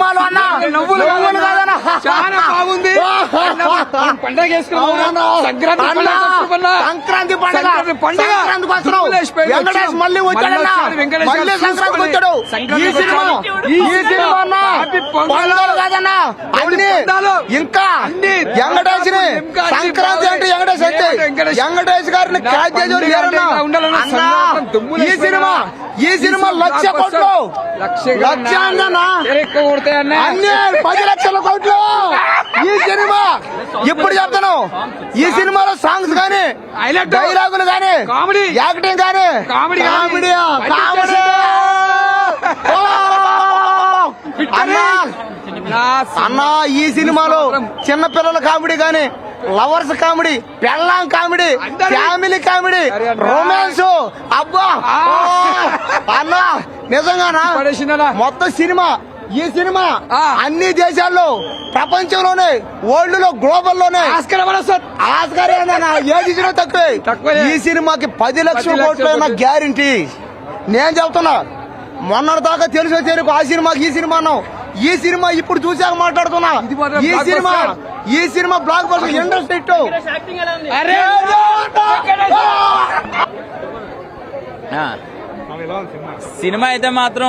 సినిమాలో అన్న. నవ్వులు కాదన్న. చాలా బాగుంది. పండగ. సంక్రాంతి పండగ. సంక్రాంతి పండగ సంక్రాంతి వెంకటేష్. మళ్ళీ వచ్చాడన్న మళ్ళీ. వచ్చాడు ఈ సంక్రాంతికి సినిమా వచ్చాడు. ఈ సినిమా అన్న కాదన్న. ఇంకా అన్ని. వెంకటేష్ని సంక్రాంతి అంటే. వెంకటేష్ అయితే వెంకటేష్. గారిని క్యాచ్ చేసి అంటే సంక్రాంతి ఈ. సినిమా ఈ సినిమా లక్ష కోట్లు. లక్ష లక్ష అన్న పది లక్షల కోట్లు ఇప్పుడు చెప్తాను ఈ సినిమాలో సాంగ్స్ గానీ హైలైట్. డైలాగులు గానీ కామెడీ. యాక్టింగ్ గానీ కామెడీ. కామెడీ అన్ని కామెడీ! అన్నా ఈ సినిమాలో చిన్న పిల్లల కామెడీ గానీ లవర్స్ కామెడీ పెళ్ళాం కామెడీ ఫ్యామిలీ కామెడీ. రొమాన్స్ అబ్బా! అన్నా నిజంగానా మొత్తం సినిమా ఈ సినిమా ఆ. అన్ని దేశాల్లో ప్రపంచంలోనే వరల్డ్లో గ్లోబల్లోనే ఆస్కర్ ఏది ఇచ్చినా తక్కువే. తక్కువే. ఈ సినిమాకి పది లక్షల కోట్లు గ్యారంటీ. నేను చెప్తున్నా మొన్నటి దాకా తెలిసి వచ్చేరు ఆ సినిమాకి ఈ సినిమా అన్నావు. ఈ సినిమా ఇప్పుడు చూసాక మాట్లాడుతున్నా. ఈ. సినిమా ఈ cinema block buster industry cinema అయితే మాత్రం